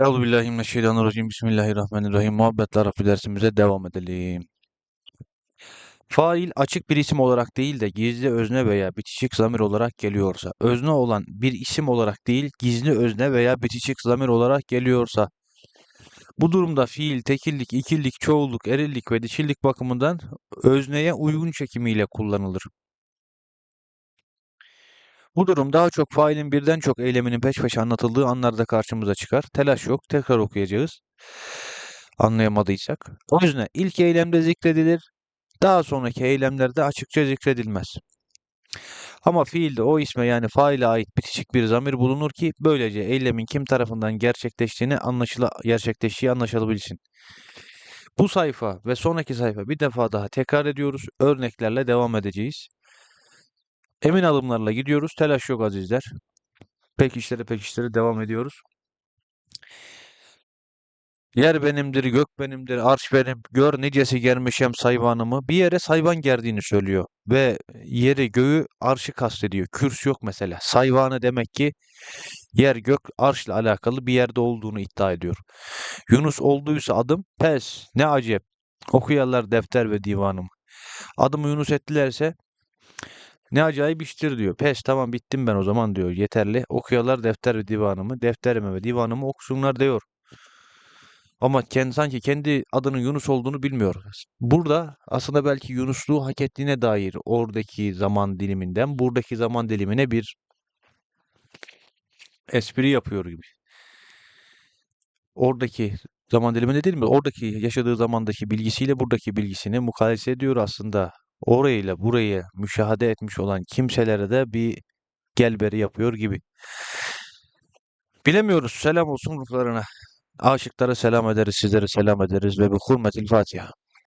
Euzubillahimineşşeytanirracim. Bismillahirrahmanirrahim. Muhabbetler Rabbi dersimize devam edelim. Fail açık bir isim olarak değil de gizli özne veya bitişik zamir olarak geliyorsa, özne olan bir isim olarak değil, gizli özne veya bitişik zamir olarak geliyorsa, bu durumda fiil tekillik, ikillik, çoğulluk, erillik ve dişillik bakımından özneye uygun çekimiyle kullanılır. Bu durum daha çok failin birden çok eyleminin peş peşe anlatıldığı anlarda karşımıza çıkar. Telaş yok, tekrar okuyacağız. Anlayamadıysak. O yüzden ilk eylemde zikredilir, daha sonraki eylemlerde açıkça zikredilmez. Ama fiilde o isme yani faile ait bitişik bir zamir bulunur ki böylece eylemin kim tarafından gerçekleştiğini anlaşıla gerçekleştiği anlaşılabilsin. Bu sayfa ve sonraki sayfa bir defa daha tekrar ediyoruz. Örneklerle devam edeceğiz. Emin adımlarla gidiyoruz. Telaş yok azizler. Pekişlere pekişlere devam ediyoruz. Yer benimdir, gök benimdir, arş benim. Gör nicesi germişem sayvanımı. Bir yere sayvan gerdiğini söylüyor. Ve yeri, göğü, arşı kastediyor. Kürs yok mesela. Sayvanı demek ki yer, gök, arşla alakalı bir yerde olduğunu iddia ediyor. Yunus olduysa adım pes. Ne acep. Okuyanlar defter ve divanım. Adımı Yunus ettilerse ne acayip iştir diyor. Pes tamam bittim ben o zaman diyor. Yeterli. Okuyorlar defter ve divanımı. Defterimi ve divanımı okusunlar diyor. Ama kendi, sanki kendi adının Yunus olduğunu bilmiyor. Burada aslında belki Yunusluğu hak ettiğine dair oradaki zaman diliminden buradaki zaman dilimine bir espri yapıyor gibi. Oradaki zaman diliminde değil mi? Oradaki yaşadığı zamandaki bilgisiyle buradaki bilgisini mukayese ediyor aslında. Orayla burayı müşahede etmiş olan kimselere de bir gelberi yapıyor gibi. Bilemiyoruz. Selam olsun ruhlarına. Aşıklara selam ederiz, sizlere selam ederiz ve bi hurmetil Fatiha.